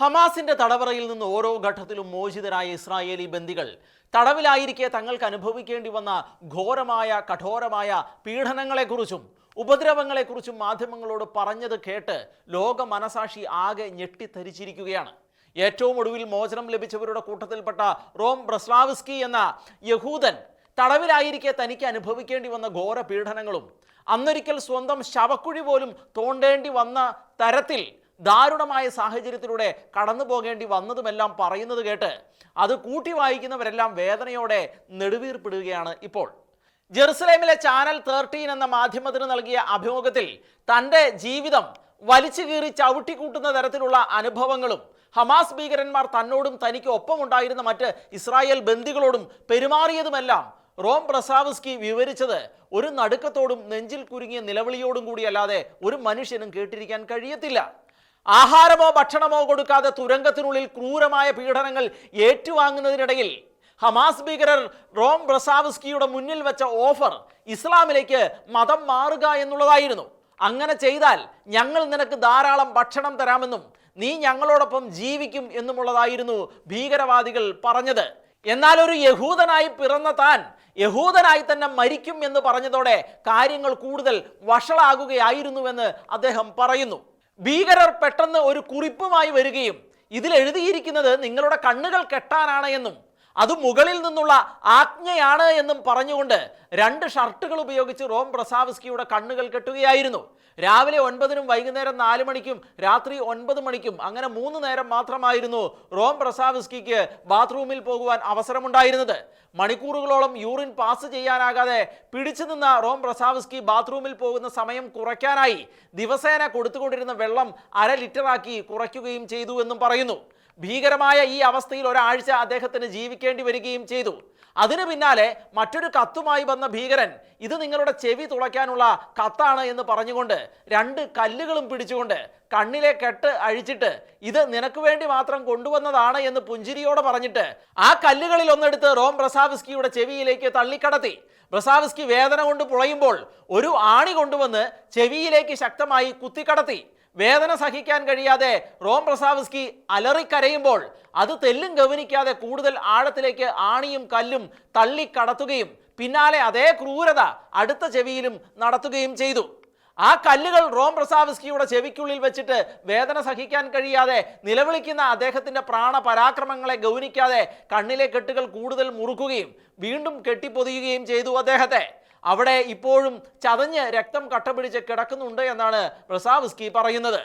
ഹമാസിന്റെ തടവറയിൽ നിന്ന് ഓരോ ഘട്ടത്തിലും മോചിതരായ ഇസ്രായേലി ബന്ദികൾ. തടവിലായിരിക്കെ തങ്ങൾക്ക് അനുഭവിക്കേണ്ടി വന്ന ഘോരമായ കഠോരമായ പീഡനങ്ങളെക്കുറിച്ചും ഉപദ്രവങ്ങളെക്കുറിച്ചും മാധ്യമങ്ങളോട് പറഞ്ഞത് കേട്ട് ലോക മനസാക്ഷി ആകെ ഞെട്ടിത്തരിച്ചിരിക്കുകയാണ്. ഏറ്റവും ഒടുവിൽ മോചനം ലഭിച്ചവരുടെ കൂട്ടത്തിൽപ്പെട്ട റോം ബ്രസ്ലാവിസ്കി എന്ന യഹൂദൻ തടവിലായിരിക്കെ തനിക്ക് അനുഭവിക്കേണ്ടി വന്ന ഘോര പീഡനങ്ങളും അന്നൊരിക്കൽ സ്വന്തം ശവക്കുഴി പോലും തോണ്ടേണ്ടി വന്ന തരത്തിൽ ദാരുണമായ സാഹചര്യത്തിലൂടെ കടന്നു പോകേണ്ടി വന്നതുമെല്ലാം പറയുന്നത് കേട്ട് അത് കൂട്ടി വായിക്കുന്നവരെല്ലാം വേദനയോടെ നെടുവീർപ്പിടുകയാണ് ഇപ്പോൾ. ജെറുസലേമിലെ ചാനൽ തേർട്ടീൻ എന്ന മാധ്യമത്തിന് നൽകിയ അഭിമുഖത്തിൽ തന്റെ ജീവിതം വലിച്ചു കീറി ചവിട്ടിക്കൂട്ടുന്ന തരത്തിലുള്ള അനുഭവങ്ങളും ഹമാസ് ഭീകരന്മാർ തന്നോടും തനിക്ക് ഒപ്പമുണ്ടായിരുന്ന മറ്റ് ഇസ്രായേൽ ബന്ദികളോടും പെരുമാറിയതുമെല്ലാം റോം പ്രസാവസ്കി വിവരിച്ചത് ഒരു നടുക്കത്തോടും നെഞ്ചിൽ കുരുങ്ങിയ നിലവിളിയോടും കൂടിയല്ലാതെ ഒരു മനുഷ്യനും കേട്ടിരിക്കാൻ കഴിയത്തില്ല. ആഹാരമോ ഭക്ഷണമോ കൊടുക്കാതെ തുരങ്കത്തിനുള്ളിൽ ക്രൂരമായ പീഡനങ്ങൾ ഏറ്റുവാങ്ങുന്നതിനിടയിൽ ഹമാസ് ഭീകരർ റോം ബ്രസാവസ്കിയുടെ മുന്നിൽ വെച്ച ഓഫർ ഇസ്ലാമിലേക്ക് മതം മാറുക എന്നുള്ളതായിരുന്നു. അങ്ങനെ ചെയ്താൽ ഞങ്ങൾ നിനക്ക് ധാരാളം ഭക്ഷണം തരാമെന്നും നീ ഞങ്ങളോടൊപ്പം ജീവിക്കും എന്നുമുള്ളതായിരുന്നു ഭീകരവാദികൾ പറഞ്ഞത്. എന്നാൽ ഒരു യഹൂദനായി പിറന്ന താൻ യഹൂദനായി തന്നെ മരിക്കും എന്ന് പറഞ്ഞതോടെ കാര്യങ്ങൾ കൂടുതൽ വഷളാകുകയായിരുന്നുവെന്ന് അദ്ദേഹം പറയുന്നു. ഭീകരർ പെട്ടെന്ന് ഒരു കുറിപ്പുമായി വരികയും ഇതിൽ എഴുതിയിരിക്കുന്നത് നിങ്ങളുടെ കണ്ണുകൾ കെട്ടാനാണ് എന്നും അത് മുകളിൽ നിന്നുള്ള ആജ്ഞയാണ് എന്നും പറഞ്ഞുകൊണ്ട് രണ്ട് ഷർട്ടുകൾ ഉപയോഗിച്ച് റോം പ്രസാവസ്കിയുടെ കണ്ണുകൾ കെട്ടുകയായിരുന്നു. രാവിലെ ഒൻപതിനും വൈകുന്നേരം നാല് മണിക്കും രാത്രി ഒൻപത് മണിക്കും അങ്ങനെ മൂന്ന് നേരം മാത്രമായിരുന്നു റോം പ്രസാവസ്കിക്ക് ബാത്റൂമിൽ പോകുവാൻ അവസരമുണ്ടായിരുന്നത്. മണിക്കൂറുകളോളം യൂറിൻ പാസ് ചെയ്യാനാകാതെ പിടിച്ചു നിന്ന റോം പ്രസാവസ്കി ബാത്റൂമിൽ പോകുന്ന സമയം കുറയ്ക്കാനായി ദിവസേന കൊടുത്തുകൊണ്ടിരുന്ന വെള്ളം അര ലിറ്ററാക്കി കുറയ്ക്കുകയും ചെയ്തു എന്നും പറയുന്നു. ഭീകരമായ ഈ അവസ്ഥയിൽ ഒരാഴ്ച അദ്ദേഹത്തിന് ജീവിക്കേണ്ടി വരികയും ചെയ്തു. അതിനു പിന്നാലെ മറ്റൊരു കത്തുമായി വന്ന ഭീകരൻ ഇത് നിങ്ങളുടെ ചെവി തുളയ്ക്കാനുള്ള കത്താണ് എന്ന് പറഞ്ഞുകൊണ്ട് രണ്ട് കല്ലുകളും പിടിച്ചുകൊണ്ട് കണ്ണിലെ കെട്ട് അഴിച്ചിട്ട് ഇത് നിനക്ക് വേണ്ടി മാത്രം കൊണ്ടുവന്നതാണ് എന്ന് പുഞ്ചിരിയോടെ പറഞ്ഞിട്ട് ആ കല്ലുകളിൽ ഒന്നെടുത്ത് റോം ബ്രസാവിസ്കിയുടെ ചെവിയിലേക്ക് തള്ളിക്കടത്തി. ബ്രസാവിസ്കി വേദന കൊണ്ട് പുളയുമ്പോൾ ഒരു ആണി കൊണ്ടുവന്ന് ചെവിയിലേക്ക് ശക്തമായി കുത്തിക്കടത്തി. വേദന സഹിക്കാൻ കഴിയാതെ റോം പ്രസാവസ്കി അലറിക്കരയുമ്പോൾ അത് തെല്ലും ഗവനിക്കാതെ കൂടുതൽ ആഴത്തിലേക്ക് ആണിയും കല്ലും തള്ളിക്കടത്തുകയും പിന്നാലെ അതേ ക്രൂരത അടുത്ത ചെവിയിലും നടത്തുകയും ചെയ്തു. ആ കല്ലുകൾ റോം പ്രസാവസ്കിയുടെ ചെവിക്കുള്ളിൽ വെച്ചിട്ട് വേദന സഹിക്കാൻ കഴിയാതെ നിലവിളിക്കുന്ന അദ്ദേഹത്തിന്റെ പ്രാണപരാക്രമങ്ങളെ ഗൗനിക്കാതെ കണ്ണിലെ കെട്ടുകൾ കൂടുതൽ മുറുക്കുകയും വീണ്ടും കെട്ടിപ്പൊതിയുകയും ചെയ്തു അദ്ദേഹത്തെ. അവിടെ ഇപ്പോഴും ചതഞ്ഞ് രക്തം കട്ട പിടിച്ച് കിടക്കുന്നുണ്ട് എന്നാണ് പ്രസാവസ്കി പറയുന്നത്.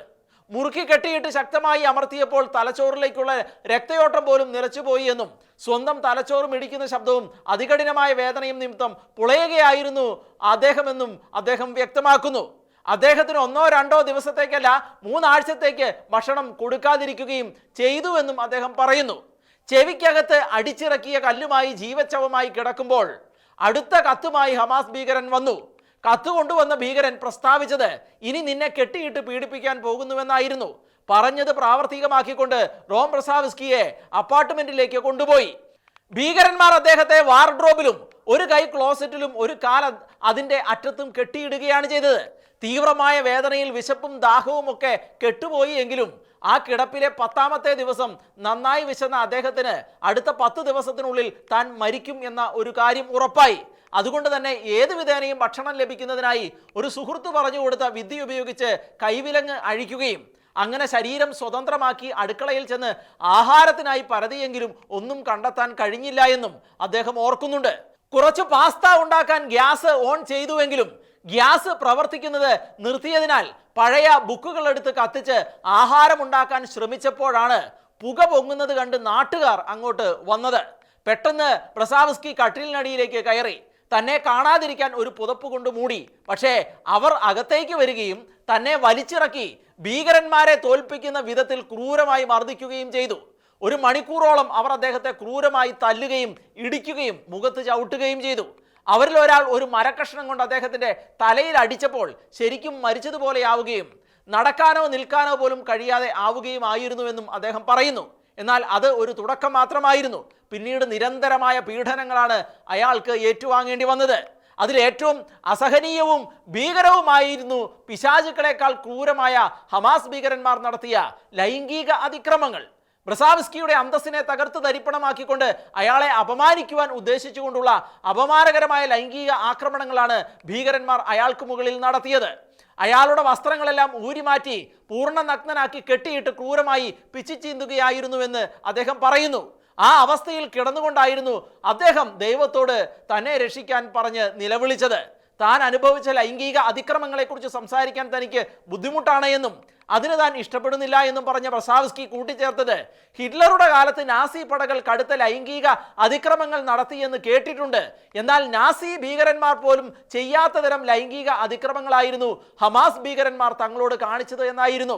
മുറുക്കി കെട്ടിയിട്ട് ശക്തമായി അമർത്തിയപ്പോൾ തലച്ചോറിലേക്കുള്ള രക്തയോട്ടം പോലും നിലച്ചുപോയി എന്നും സ്വന്തം തലച്ചോറും ഇടിക്കുന്ന ശബ്ദവും അതികഠിനമായ വേദനയും നിമിത്തം പുളയുകയായിരുന്നു അദ്ദേഹമെന്നും അദ്ദേഹം വ്യക്തമാക്കുന്നു. അദ്ദേഹത്തിന് ഒന്നോ രണ്ടോ ദിവസത്തേക്കല്ല മൂന്നാഴ്ചത്തേക്ക് ഭക്ഷണം കൊടുക്കാതിരിക്കുകയും ചെയ്തു എന്നും അദ്ദേഹം പറയുന്നു. ചെവിക്കകത്ത് അടിച്ചിറക്കിയ കല്ലുമായി ജീവച്ചവമായി കിടക്കുമ്പോൾ അടുത്ത കത്തുമായി ഹമാസ് ഭീകരൻ വന്നു. കത്ത് കൊണ്ടുവന്ന ഭീകരൻ പ്രസ്താവിച്ചത് ഇനി നിന്നെ കെട്ടിയിട്ട് പീഡിപ്പിക്കാൻ പോകുന്നുവെന്നായിരുന്നു. പറഞ്ഞത് പ്രാവർത്തികമാക്കിക്കൊണ്ട് റോം പ്രസാവിസ്കിയെ അപ്പാർട്ട്മെന്റിലേക്ക് കൊണ്ടുപോയി. ഭീകരന്മാർ അദ്ദേഹത്തെ വാർഡ്രോബിലും ഒരു കൈ ക്ലോസറ്റിലും ഒരു കാല അതിന്റെ അറ്റത്തും കെട്ടിയിടുകയാണ് ചെയ്തത്. തീവ്രമായ വേദനയിൽ വിശപ്പും ദാഹവും ഒക്കെ കെട്ടുപോയി എങ്കിലും ആ കിടപ്പിലെ പത്താമത്തെ ദിവസം നന്നായി വിശന്ന അദ്ദേഹത്തിന് അടുത്ത പത്ത് ദിവസത്തിനുള്ളിൽ താൻ മരിക്കും എന്ന ഒരു കാര്യം ഉറപ്പായി. അതുകൊണ്ട് തന്നെ ഏത് വിധേനയും ഭക്ഷണം ലഭിക്കുന്നതിനായി ഒരു സുഹൃത്ത് പറഞ്ഞു കൊടുത്ത വിദ്യ ഉപയോഗിച്ച് കൈവിലങ്ങ് അഴിക്കുകയും അങ്ങനെ ശരീരം സ്വതന്ത്രമാക്കി അടുക്കളയിൽ ചെന്ന് ആഹാരത്തിനായി പരതിയെങ്കിലും ഒന്നും കണ്ടെത്താൻ കഴിഞ്ഞില്ല എന്നും അദ്ദേഹം ഓർക്കുന്നുണ്ട്. കുറച്ച് പാസ്ത ഉണ്ടാക്കാൻ ഗ്യാസ് ഓൺ ചെയ്തുവെങ്കിലും ഗ്യാസ് പ്രവർത്തിക്കുന്നത് നിർത്തിയതിനാൽ പഴയ ബുക്കുകൾ എടുത്ത് കത്തിച്ച് ആഹാരമുണ്ടാക്കാൻ ശ്രമിച്ചപ്പോഴാണ് പുക പൊങ്ങുന്നത് കണ്ട് നാട്ടുകാർ അങ്ങോട്ട് വന്നത്. പെട്ടെന്ന് പ്രസാവസ്കി കട്ടിലിനടിയിലേക്ക് കയറി. തന്നെ കാണാതിരിക്കാൻ ഒരു പുതപ്പ് കൊണ്ട് മൂടി. പക്ഷേ അവർ അകത്തേക്ക് വരികയും തന്നെ വലിച്ചിറക്കി ഭീകരന്മാരെ തോൽപ്പിക്കുന്ന വിധത്തിൽ ക്രൂരമായി മർദ്ദിക്കുകയും ചെയ്തു. ഒരു മണിക്കൂറോളം അവർ അദ്ദേഹത്തെ ക്രൂരമായി തല്ലുകയും ഇടിക്കുകയും മുഖത്ത് ചവിട്ടുകയും ചെയ്തു. അവരിൽ ഒരാൾ ഒരു മരക്കഷ്ണം കൊണ്ട് അദ്ദേഹത്തിന്റെ തലയിൽ അടിച്ചപ്പോൾ ശരിക്കും മരിച്ചതുപോലെയാവുകയും നടക്കാനോ നിൽക്കാനോ പോലും കഴിയാതെ ആവുകയും ആയിരുന്നുവെന്നും അദ്ദേഹം പറയുന്നു. എന്നാൽ അത് ഒരു തുടക്കം മാത്രമായിരുന്നു. പിന്നീട് നിരന്തരമായ പീഡനങ്ങളാണ് അയാൾക്ക് ഏറ്റുവാങ്ങേണ്ടി വന്നത്. അതിലേറ്റവും അസഹനീയവും ഭീകരവുമായിരുന്നു പിശാചുക്കളെക്കാൾ ക്രൂരമായ ഹമാസ് ഭീകരന്മാർ നടത്തിയ ലൈംഗിക അതിക്രമങ്ങൾ. ബ്രസാവിസ്കിയുടെ അന്തസ്സിനെ തകർത്ത് തരിപ്പണമാക്കിക്കൊണ്ട് അയാളെ അപമാനിക്കുവാൻ ഉദ്ദേശിച്ചുകൊണ്ടുള്ള അപമാനകരമായ ലൈംഗിക ആക്രമണങ്ങളാണ് ഭീകരന്മാർ അയാൾക്ക് മുകളിൽ നടത്തിയത്. അയാളുടെ വസ്ത്രങ്ങളെല്ലാം ഊരിമാറ്റി പൂർണ നഗ്നനാക്കി കെട്ടിയിട്ട് ക്രൂരമായി പിച്ചിച്ചീന്തുകയായിരുന്നുവെന്ന് അദ്ദേഹം പറയുന്നു. ആ അവസ്ഥയിൽ കിടന്നുകൊണ്ടായിരുന്നു അദ്ദേഹം ദൈവത്തോട് തന്നെ രക്ഷിക്കാൻ പറഞ്ഞ് നിലവിളിച്ചത്. താൻ അനുഭവിച്ച ലൈംഗിക അതിക്രമങ്ങളെക്കുറിച്ച് സംസാരിക്കാൻ തനിക്ക് ബുദ്ധിമുട്ടാണ് എന്നും അതിന് താൻ ഇഷ്ടപ്പെടുന്നില്ല എന്നും പറഞ്ഞ പ്രസാവ്സ്കി കൂട്ടിച്ചേർത്തത് ഹിറ്റ്ലറുടെ കാലത്ത് നാസി പടകൾ കടുത്ത ലൈംഗിക അതിക്രമങ്ങൾ നടത്തിയെന്ന് കേട്ടിട്ടുണ്ട്. എന്നാൽ നാസി ഭീകരന്മാർ പോലും ചെയ്യാത്ത തരം ലൈംഗിക അതിക്രമങ്ങളായിരുന്നു ഹമാസ് ഭീകരന്മാർ തങ്ങളോട് കാണിച്ചത് എന്നായിരുന്നു.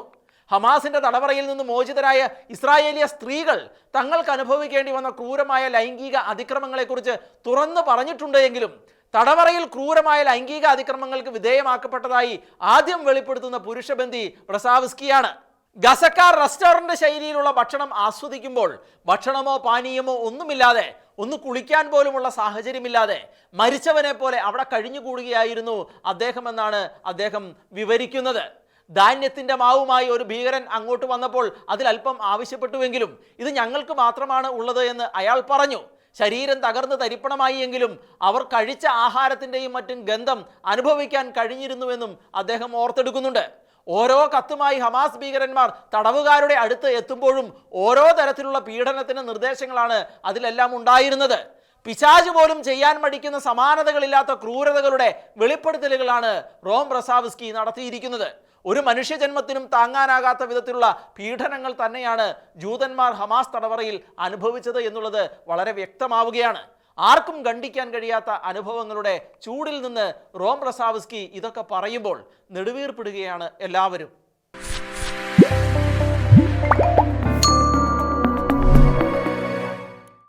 ഹമാസിന്റെ തടവറയിൽ നിന്ന് മോചിതരായ ഇസ്രായേലിയ സ്ത്രീകൾ തങ്ങൾക്ക് അനുഭവിക്കേണ്ടി വന്ന ക്രൂരമായ ലൈംഗിക അതിക്രമങ്ങളെക്കുറിച്ച് തുറന്നു പറഞ്ഞിട്ടുണ്ട് എങ്കിലും തടവറയിൽ ക്രൂരമായ ലൈംഗിക അതിക്രമങ്ങൾക്ക് വിധേയമാക്കപ്പെട്ടതായി ആദ്യം വെളിപ്പെടുത്തുന്ന പുരുഷബന്ധി ബ്രസാവ്സ്കിയാണ് ഗസക്കാർ റെസ്റ്റോറന്റ് ശൈലിയിലുള്ള ഭക്ഷണം ആസ്വദിക്കുമ്പോൾ ഭക്ഷണമോ പാനീയമോ ഒന്നുമില്ലാതെ ഒന്ന് കുളിക്കാൻ പോലുമുള്ള സാഹചര്യമില്ലാതെ മരിച്ചവനെ പോലെ അവിടെ കഴിഞ്ഞുകൂടുകയായിരുന്നു അദ്ദേഹം എന്നാണ് അദ്ദേഹം വിവരിക്കുന്നത്. ധാന്യത്തിന്റെ മാവുമായി ഒരു ഭീകരൻ അങ്ങോട്ട് വന്നപ്പോൾ അതിൽ അല്പം ആവശ്യപ്പെട്ടുവെങ്കിലും ഇത് ഞങ്ങൾക്ക് മാത്രമാണ് ഉള്ളത് എന്ന് അയാൾ പറഞ്ഞു. ശരീരം തകർന്ന് തരിപ്പണമായി എങ്കിലും അവർ കഴിച്ച ആഹാരത്തിന്റെയും മറ്റും ഗന്ധം അനുഭവിക്കാൻ കഴിഞ്ഞിരുന്നുവെന്നും അദ്ദേഹം ഓർത്തെടുക്കുന്നുണ്ട്. ഓരോ കത്തുമായി ഹമാസ് ഭീകരന്മാർ തടവുകാരുടെ അടുത്ത് എത്തുമ്പോഴും ഓരോ തരത്തിലുള്ള പീഡനത്തിന് നിർദ്ദേശങ്ങളാണ് അതിലെല്ലാം ഉണ്ടായിരുന്നത്. പിശാജ് പോലും ചെയ്യാൻ മടിക്കുന്ന സമാനതകളില്ലാത്ത ക്രൂരതകളുടെ വെളിപ്പെടുത്തലുകളാണ് റോം റസാവിസ്കി നടത്തിയിരിക്കുന്നത്. ഒരു മനുഷ്യജന്മത്തിനും താങ്ങാനാകാത്ത വിധത്തിലുള്ള പീഡനങ്ങൾ തന്നെയാണ് ജൂതന്മാർ ഹമാസ് തടവറയിൽ അനുഭവിച്ചത് എന്നുള്ളത് വളരെ വ്യക്തമാവുകയാണ്. ആർക്കും ഖണ്ഡിക്കാൻ കഴിയാത്ത അനുഭവങ്ങളുടെ ചൂടിൽ നിന്ന് റോം ബ്രസാവ്സ്കി ഇതൊക്കെ പറയുമ്പോൾ നെടുവീർപ്പിടുകയാണ് എല്ലാവരും.